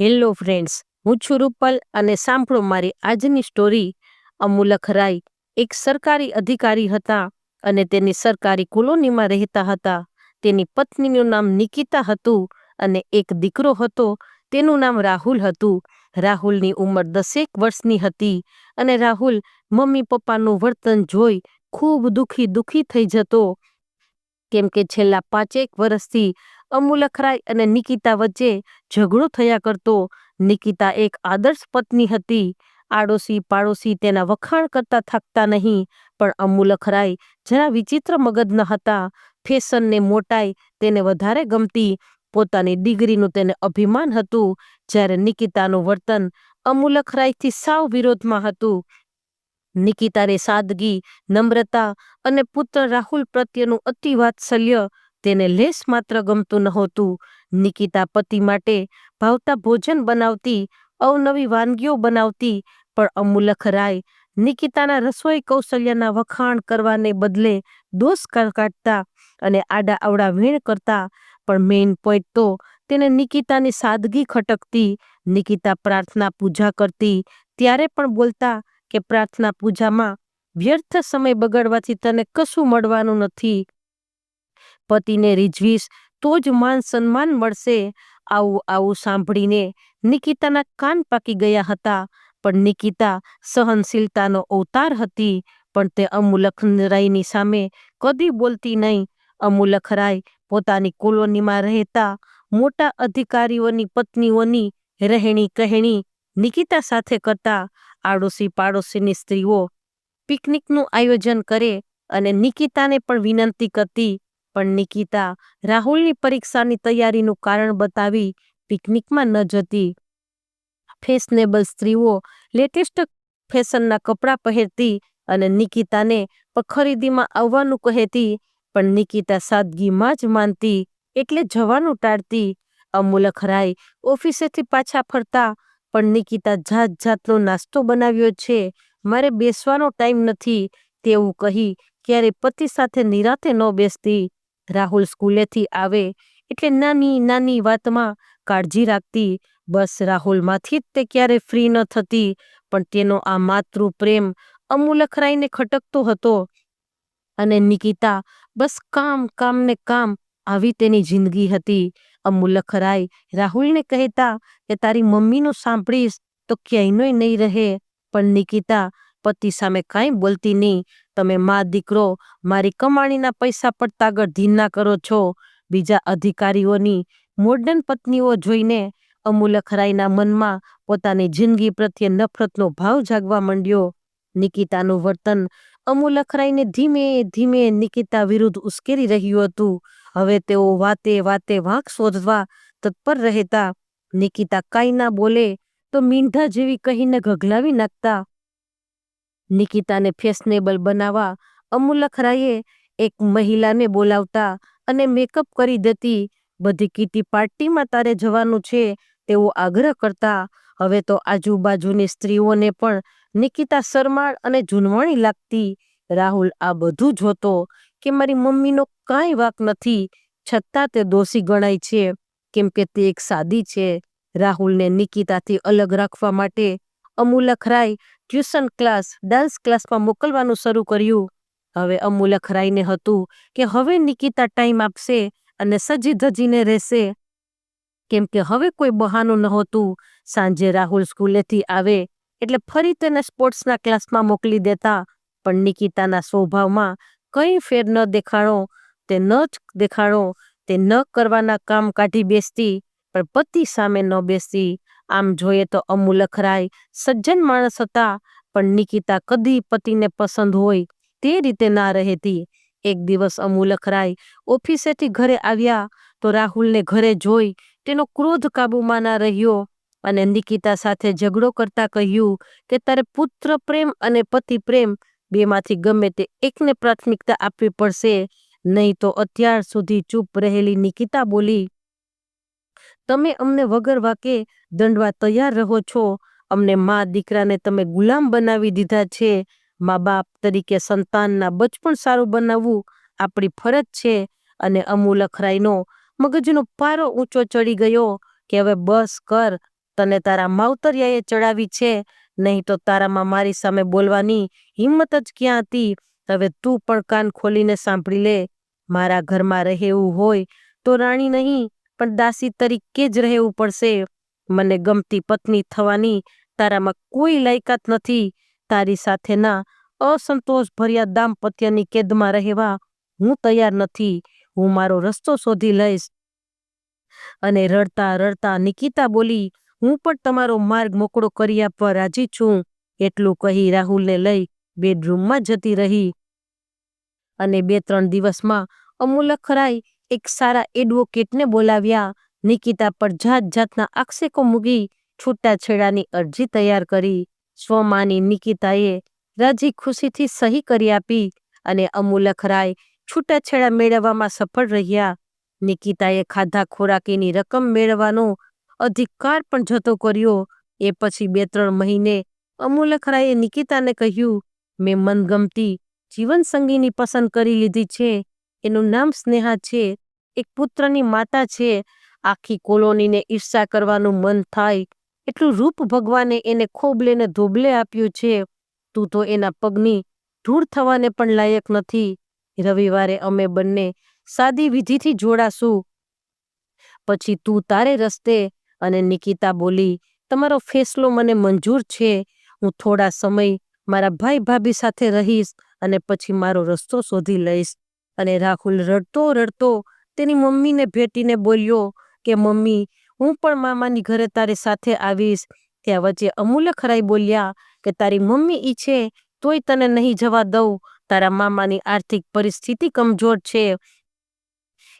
Hello friends, હું છું રૂપલ અને સાંભળો મારી આજની સ્ટોરી અમુલખ રાય. એક સરકારી અધિકારી હતા અને તેની સરકારી કોલોનીમાં રહેતા હતા. તેની પત્નીનું નામ નિકિતા હતું અને એક દીકરો હતો. તેનું નામ રાહુલ હતું. રાહુલની ઉંમર દસેક વર્ષની હતી અને રાહુલ મમ્મી પપ્પાનું વર્તન જોઈ ખૂબ દુઃખી દુઃખી થઈ જતો. કેમ કે છેલ્લા પાંચેક વર્ષથી અમુલખરાય અને નિકિતા વચ્ચે ઝઘડો થયા કરતો નિકિતા એક આદર્શ પત્ની હતી. આડોશી પાડોશી તેના વખાણ કરતા થાકતા નહીં, પણ અમુલખરાય જરા વિચિત્ર મગજ ન હતા. ફેશનને મોટાઈ તેને વધારે ગમતી, પોતાની ડિગ્રીનું તેને અભિમાન હતું. જ્યારે નિકિતાનું વર્તન અમુલખરાયથી સાવ વિરોધમાં હતું. નિકિતાની સાદગી, નમ્રતા અને પુત્ર રાહુલ પ્રત્યેનું અતિ વાત્સલ્ય તેને લેશ માત્ર ગમતું નહોતું. નિકિતા પતિ માટે ભાવતા ભોજન બનાવતી, અવનવી વાનગીઓ બનાવતી, પણ અમુલખ રાય નિકિતાના રસોઈ કૌશલ્યના વખાણ કરવાને બદલે દોષ કાઢતા અને આડા અવડા વેણ કરતા. પણ મેઇન પોઈન્ટ તો તેને નિકિતાની સાદગી ખટકતી. નિકિતા પ્રાર્થના પૂજા કરતી. ત્યારે પણ બોલતા કે પ્રાર્થના પૂજામાં વ્યર્થ સમય બગાડવાથી તને કશું મળવાનું નથી. પતિને રીઝવીશ, તો જ માન સન્માન મળશે. આવું આવું સાંભળીને નિકિતાના કાન પાકી ગયા હતા. પણ નિકિતા સહનશીલતાનો અવતાર હતી, પણ તે અમુલખરાયની સામે કદી બોલતી નહીં. અમુલખરાય પોતાની કોલોનીમાં રહેતા મોટા અધિકારીઓની પત્નીઓની રહેણી કહેણી નિકિતા સાથે કરતા આડોશી પાડોશીની સ્ત્રીઓ પિકનિકનું આયોજન કરે અને નિકિતાને પણ વિનંતી કરતી પણ નિકિતા રાહુલની પરીક્ષાની તૈયારીનું કારણ બતાવી પિકનિકમાં ન જતી. ફેશનેબલ સ્ત્રીઓ લેટેસ્ટ ફેશનના કપડાં પહેરતી અને નિકિતાને ખરીદીમાં આવવાનું કહેતી, પણ નિકિતા સાદગીમાં જ માનતી એટલે જવાનું ટાળતી. અમુલખ રાય ઓફિસેથી પાછા ફરતા, પણ નિકિતા જાત જાતનો નાસ્તો બનાવ્યો છે. મારે બેસવાનો ટાઈમ નથી, તેવું કહી ક્યારે પતિ સાથે નિરાતે ન બેસતી. રાહુલ સ્કૂલેથી આવે એટલે નાની નાની વાતમાં કાળજી રાખતી. બસ રાહુલમાંથી જ તે ક્યારે ફ્રી ન થતી, પણ તેનો આ માતૃ પ્રેમ અમુલખરાઈને ખટકતો હતો. અને નિકિતા બસ કામ કામ ને કામ આવી તેની જિંદગી હતી. અમુલખરાય રાહુલને કહેતા કે, તારી મમ્મીનું સાંભળીશ તો ક્યાંયનો નહીં રહે. પણ નિકિતા પતિ સામે કાંઈ બોલતી નહીં. તમે મા દીકરો, મારી કમાણીના પૈસા પર તાગળ ધીના કરો છો. બીજા અધિકારીઓની મોર્ડન પત્નીઓ જોઈને અમુલખરાયના મનમાં પોતાની જિંદગી પ્રત્યે નફરતનો ભાવ જાગવા માંડ્યો. નિકિતાનું વર્તન અમુલખરાયને ધીમે ધીમે નિકિતા વિરુદ્ધ ઉશ્કેરી રહ્યું હતું. હવે તેઓ વાતે વાતે વાંક શોધવા તત્પર રહેતા. નિકિતા કાંઈ ના બોલે તો મીંઢા જેવી કહીને ગગલાવી નાખતા. નિકિતાને ફેશનેબલ બનાવવા અમુલખરાયે એક મહિલાને બોલાવતા અને મેકઅપ કરી દેતી, બધી કીટી પાર્ટીમાં તારે જવાનું છે તેવો આગ્રહ કરતા, હવે તો આજુબાજુની સ્ત્રીઓને પણ નિકિતા શરમાળ અને ઝૂનવણી લાગતી. રાહુલ આ બધું જોતો કે મારી મમ્મીનો કાંઈ વાક નથી, છતાં તે દોષી ગણાય છે, કેમ કે તે એક સાદી છે. રાહુલને નિકિતાથી અલગ રાખવા માટે અમુલખરાય ટ્યુશન ક્લાસ, ડાન્સ ક્લાસમાં મોકલવાનું શરૂ કર્યું. હવે અમુલખરાયને હતું કે હવે નિકિતા ટાઈમ આપશે અને સજી ધજીને રહેશે. કેમ કે હવે કોઈ બહાનું નહોતું. સાંજે રાહુલ સ્કૂલેથી આવે એટલે ફરી તેને સ્પોર્ટ્સના ક્લાસમાં મોકલી દેતા. પણ નિકિતાના સ્વભાવમાં કંઈ ફેર ન દેખાણો. તે ન જ દેખાણો. તે ન કરવાના કામ કાઢી બેસતી. પણ પતિ સામે ન બેસતી. આમ જોઈએ તો અમુલખરાય સજ્જન માણસ હતા, પણ નિકિતા કદી પતિને પસંદ હોય તે રીતે ના રહેતી. એક દિવસ અમુલખરાય ઓફિસેથી ઘરે આવ્યા તો રાહુલને ઘરે જોઈ તેનો ક્રોધ કાબૂમાં ના રહ્યો અને નિકિતા સાથે ઝઘડો કરતા કહ્યું કે તારે પુત્ર પ્રેમ અને પતિ પ્રેમ બેમાંથી ગમે તે એકને પ્રાથમિકતા આપવી પડશે, નહીં તો અત્યાર સુધી ચૂપ રહેલી નિકિતા બોલી તમે અમને વગર વાકે દંડવા તૈયાર રહો છો. અમને મા દીકરાને તમે ગુલામ બનાવી દીધા છે. મા બાપ તરીકે સંતાનના બચપણ સારું બનાવવું આપણી ફરજ છે. અને અમૂલ અખરાઈનો મગજનો પારો ઊંચો ચડી ગયો કે હવે બસ કર, તને તારા માવતરિયાએ ચડાવી છે. નહીં તો તારામાં મારી સામે બોલવાની હિંમત જ ક્યાં હતી? હવે તું પણ કાન ખોલીને સાંભળી લે. મારા ઘરમાં રહેવું હોય તો રાણી નહીં પણ દાસી તરીકે જ રહેવું પડશે. મને ગમતી પત્ની થવાની તારામાં કોઈ લાયકાત નથી. તારી સાથેના અસંતોષભર્યા દાંપત્યની કેદમાં રહેવા હું તૈયાર નથી. હું મારો રસ્તો શોધી લઈશ. અને રડતા રડતા નિકિતા બોલી, હું પણ તમારો માર્ગ મોકળો કરી આપવા રાજી છું. એટલું કહી રાહુલને લઈ બેડરૂમમાં જતી રહી. અને બે ત્રણ દિવસમાં અમૂલ ખરાઈ એક સારા એડવોકેટને બોલાવ્યા. નિકિતા પર જાત જાતના આક્ષેપો મૂકી છૂટાછેડાની અરજી તૈયાર કરી. સ્વમાની નિકિતાએ રાજી ખુશીથી સહી કરી આપી અને અમૂલક રાય છૂટાછેડા મેળવવામાં સફળ રહ્યા. નિકિતાએ ખાધા ખોરાકીની રકમ મેળવવાનો અધિકાર પણ જતો કર્યો. એ પછી બે ત્રણ મહિને અમૂલ ખરાએ નિકિતાને કહ્યું, મેં મનગમતી જીવનસંગીની પસંદ કરી લીધી છે. એનું નામ સ્નેહા છે, એક પુત્રની માતા છે. આખી કોલોનીને ઈર્ષા કરવાનું મન થાય, એટલું રૂપ ભગવાને એને ખોબલેને ધોબલે આપ્યું છે. તું તો એના પગની ધૂળ થવાને પણ લાયક નથી. રવિવારે અમે બંને સાદી વિધિથી જોડાશું. પછી તું તારે રસ્તે અને નિકિતા બોલી, તમારો ફેસલો મને મંજૂર છે. હું થોડા સમય મારા ભાઈ ભાભી સાથે રહીશ અને પછી મારો રસ્તો શોધી લઈશ. અને રાહુલ રડતો રડતો તેની મમ્મીને ભેટીને બોલ્યો કે, મમ્મી, હું પણ મામાની ઘરે તારી સાથે આવીશ. ત્યાં વચ્ચે અમૂલ્ય ખરાઈ બોલ્યા કે, તારી મમ્મી ઈચ્છે તોય તને નહીં જવા દઉં. તારા મામાની આર્થિક પરિસ્થિતિ કમજોર છે.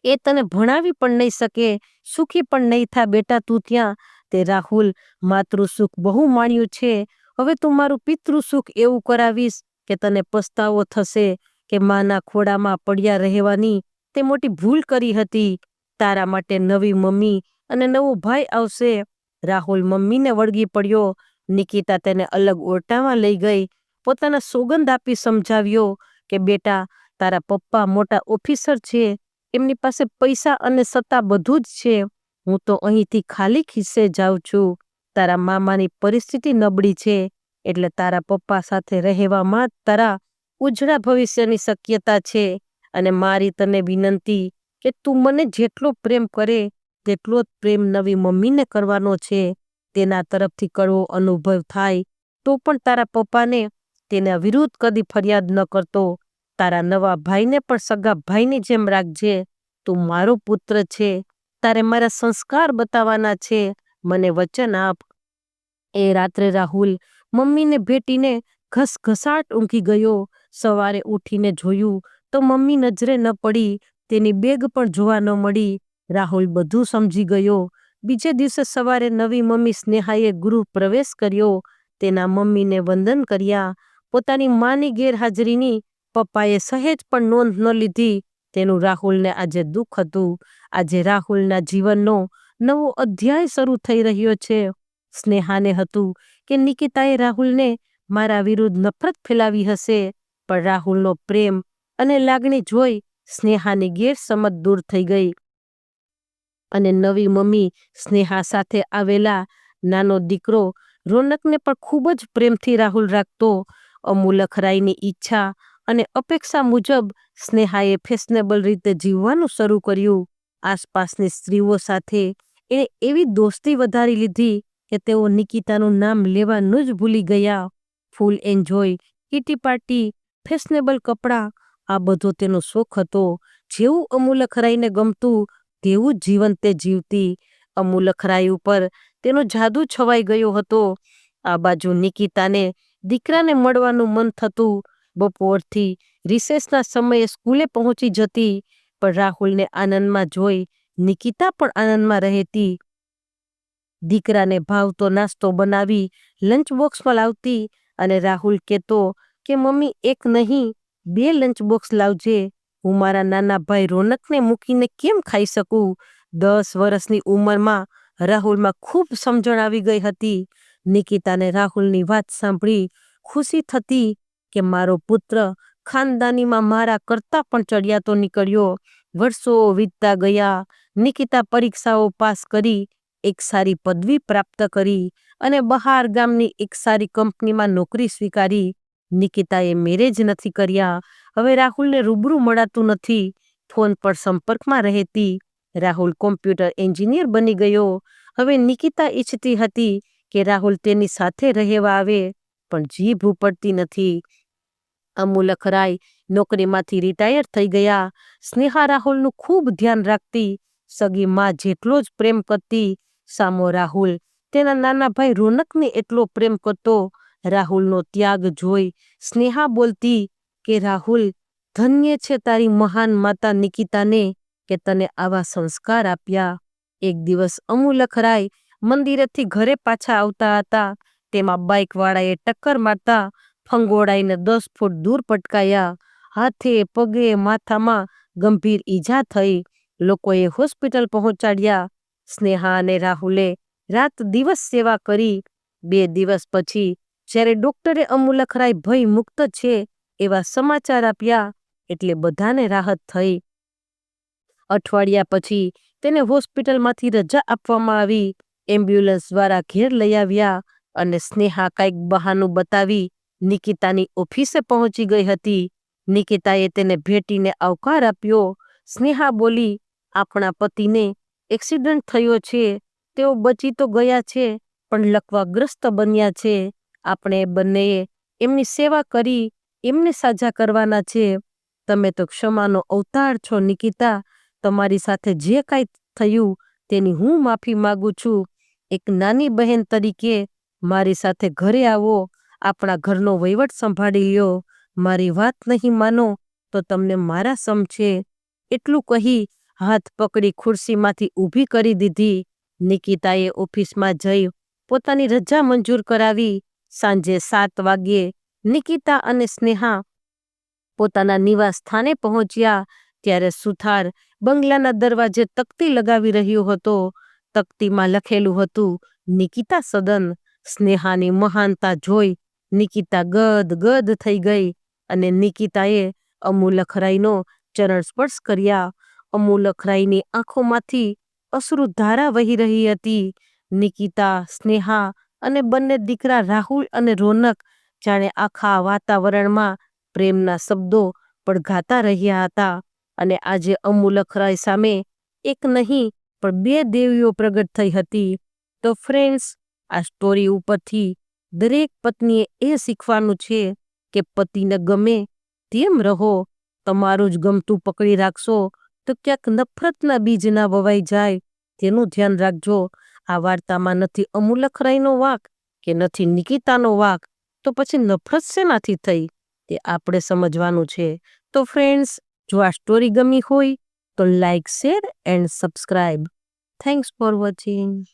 એ તને ભણાવી પણ નહીં શકે, સુખી પણ નહીં થા બેટા તું ત્યાં. તે રાહુલ, માતૃ સુખ બહુ માણ્યું છે. હવે તું મારું પિતૃ સુખ એવું કરાવીશ કે તને પસ્તાવો થશે. કે માના ખોડામાં પડ્યા રહેવાની તે મોટી ભૂલ કરી હતી. તારા માટે નવી મમ્મી અને નવો ભાઈ આવશે. રાહુલ મમ્મીને વળગી પડ્યો. નિકિતા તેને અલગ ઓરટામાં લઈ ગઈ. પોતાના સોગંદ આપી સમજાવ્યો કે, બેટા, તારા પપ્પા મોટા ઓફિસર છે. એમની પાસે પૈસા અને સત્તા બધું જ છે. હું તો અહીંથી ખાલી ખિસ્સે જાઉં છું. તારા મામાની પરિસ્થિતિ નબળી છે. એટલે તારા પપ્પા સાથે રહેવામાં તારા ઉજળા ભવિષ્યની શક્યતા છે અને મારી તને વિનંતી કે તું મને જેટલો પ્રેમ કરે, તેટલો જ પ્રેમ નવી મમ્મીને કરવાનો છે. તેના તરફથી કરવો અનુભવ થાય તો પણ તારા પપ્પાને તેના વિરુદ્ધ કદી ફરિયાદ ન કરતો. તારા નવા ભાઈને પણ સગા ભાઈની જેમ રાખજે. તું મારો પુત્ર છે. તારે મારા સંસ્કાર બતાવવાના છે. મને વચન આપ. એ રાત્રે રાહુલ મમ્મીને ભેટીને ઘસઘસાટ ઊંઘી ગયો. સવારે ઉઠીને જોયું તો મમ્મી નજરે ન પડી, તેની બેગ પણ જોવા ન મળી. રાહુલ બધું સમજી ગયો. બીજે દિવસે સવારે નવી મમ્મી સ્નેહાએ ગૃહ પ્રવેશ કર્યો. તેના મમ્મીને વંદન કર્યા. પોતાની માની ગેરહાજરીની પપ્પાએ સહેજ પણ નોંધ ન લીધી. તેનું રાહુલને આજે દુઃખ હતું. આજે રાહુલના જીવનનો નવો અધ્યાય શરૂ થઈ રહ્યો છે. સ્નેહાને હતું કે નિકિતાએ રાહુલને મારા વિરુદ્ધ નફરત ફેલાવી હશે. પણ રાહુલનો પ્રેમ અને લાગણી જોઈ સ્નેહાની ગેરસમજ દૂર થઈ ગઈ. અને નવી મમ્મી સ્નેહા સાથે આવેલા નાનો દીકરો રોનકને પણ ખૂબ જ પ્રેમથી રાહુલ રાખતો. અમૂલ ઈચ્છા અને અપેક્ષા મુજબ સ્નેહાએ ફેશનેબલ રીતે જીવવાનું શરૂ કર્યું. આસપાસની સ્ત્રીઓ સાથે એણે એવી દોસ્તી વધારી લીધી કે તેઓ નિકિતાનું નામ લેવાનું જ ભૂલી ગયા. Full enjoy, kitty party fashionable કપડાં, આ બધો તેનો શોખ હતો. જેવું અમૂલ ખરાઈને ગમતું, તેવું જીવન તે જીવતી અમૂલ ઉપર તેનો જાદુ છવાઈ ગયો હતો. આ બાજુ નિકિતાને દીકરાને મળવાનું મન થતું. બપોરથી રિસેસના સમયે સ્કૂલે પહોંચી જતી, પણ રાહુલને આનંદમાં જોઈ નિકિતા પણ આનંદમાં રહેતી. દીકરાને ભાવતો નાસ્તો બનાવી લંચ બોક્સમાં લાવતી અને રાહુલ કહેતો કે, મમ્મી, એક નહીં, બે લંચ બોક્સ લાવજે. હું મારા નાના ભાઈ રોનકને મૂકીને કેમ ખાઈ શકું? દસ વર્ષની ઉંમરમાં રાહુલમાં ખૂબ સમજણ આવી ગઈ હતી. નિકિતાને રાહુલની વાત સાંભળી ખુશી થતી કે, મારો પુત્ર ખાનદાનીમાં મારા કરતાં પણ ચડિયાતો નીકળ્યો. વર્ષો વીતતા ગયા. નિકિતા પરીક્ષાઓ પાસ કરી, એક સારી પદવી પ્રાપ્ત કરી અને બહાર ગામની એક સારી કંપનીમાં નોકરી સ્વીકારી. નિકિતાએ મેરેજ નથી કર્યા. હવે રાહુલને રૂબરૂ મળાતું નથી. ફોન પર સંપર્કમાં રહેતી રાહુલ કોમ્પ્યુટર એન્જિનિયર બની ગયો. હવે નિકિતા ઈચ્છતી હતી કે રાહુલ તેની સાથે રહેવા આવે, પણ જીભ ઉપડતી નથી. અમૂલ અખરાઈ નોકરીમાંથી રિટાયર થઈ ગયા. સ્નેહા રાહુલનું ખૂબ ધ્યાન રાખતી. સગી માં જેટલો જ પ્રેમ કરતી સામો રાહુલ. તેના નાના ભાઈ રોનકને એટલો પ્રેમ કરતો. રાહુલનો ત્યાગ જોઈ સ્નેહા બોલતી કે, રાહુલ, ધન્ય છે તારી મહાન માતા નિકિતાને કે તને આવા સંસ્કાર આપ્યા. એક દિવસ અમૂલ અખરાઈ મંદિરેથી ઘરે પાછા આવતા હતા. તેમાં બાઇકવાળાએ ટક્કર મારતા ફંગોળાઈને દસ ફૂટ દૂર પટકાયા. હાથે, પગે, માથામાં ગંભીર ઈજા થઈ. લોકોએ હોસ્પિટલ પહોંચાડ્યા. સ્નેહા અને રાહુલે રાત દિવસ સેવા કરી. બે દિવસ પછી જ્યારે ડોક્ટરે અમુલખરાય ભય મુક્ત છે એવા સમાચાર આપ્યા એટલે બધાને રાહત થઈ. અઠવાડિયા પછી તેને હોસ્પિટલમાંથી રજા આપવામાં આવી. એમ્બ્યુલન્સ દ્વારા ઘેર લઈ આવ્યા અને સ્નેહા કંઈક બહાનું બતાવી નિકિતાની ઓફિસે પહોંચી ગઈ હતી. નિકિતાએ તેને ભેટીને આવકાર આપ્યો. સ્નેહા બોલી, આપણા પતિને એક્સિડન્ટ થયો છે. તેઓ બચી તો ગયા છે, પણ લકવાગ્રસ્ત બન્યા છે. આપણે બંનેએ એમની સેવા કરી, એમને સાજા કરવાના છે. તમે તો ક્ષમાનો અવતાર છો, નિકિતા. તમારી સાથે જે કાંઈ થયું તેની હું માફી માગું છું. એક નાની બહેન તરીકે મારી સાથે ઘરે આવો. આપણા ઘરનો વહીવટ સંભાળી લ્યો. મારી વાત નહીં માનો તો તમને મારા સમ છે. એટલું કહી હાથ પકડી ખુરશીમાંથી ઊભી કરી દીધી. નિકિતાએ ઓફિસમાં જઈ પોતાની રજા મંજૂર કરાવી. સાંજે સાત વાગ્યે નિકિતા અને સ્નેહા પોતાના નિવાસ સ્થાને પહોંચ્યા ત્યારે સુથાર બંગલાના દરવાજે તકતી લગાવી રહ્યો હતો. તકતીમાં લખેલું હતું, નિકિતા સદન. સ્નેહાની મહાનતા જોઈ નિકિતા ગદ ગદ થઈ ગઈ અને નિકિતાએ અમુલખરાઈનો ચરણ સ્પર્શ કર્યા. અમુલખરાઈની આંખોમાંથી આંખોમાંથી અશ્રુધારા વહી રહી હતી. નિકિતા, સ્નેહા અને બંને દીકરા રાહુલ અને રોનક જાણે આખા વાતાવરણમાં પ્રેમના શબ્દો પડઘાતા રહ્યા હતા અને આજે અમૂલ અખરાઈ સામે એક નહીં, પણ બે દેવીઓ પ્રગટ થઈ હતી. તો ફ્રેન્ડ્સ આ સ્ટોરી ઉપરથી દરેક પત્નીએ એ શીખવાનું છે કે પતિને ગમે તેમ રહો, તમારું જ ગમતું પકડી રાખશો તો ક્યાંક નફરતના બીજ ના વવાઈ જાય, તેનું ધ્યાન રાખજો આ વાર્તામાં નથી અમૂલ રાયનો વાક કે નથી નિકિતાનો વાક? તો પછી નફરત શેનાથી થઈ? તે આપણે સમજવાનું છે. તો ફ્રેન્ડ્સ જો આ સ્ટોરી ગમી હોય, તો like share and subscribe thanks for watching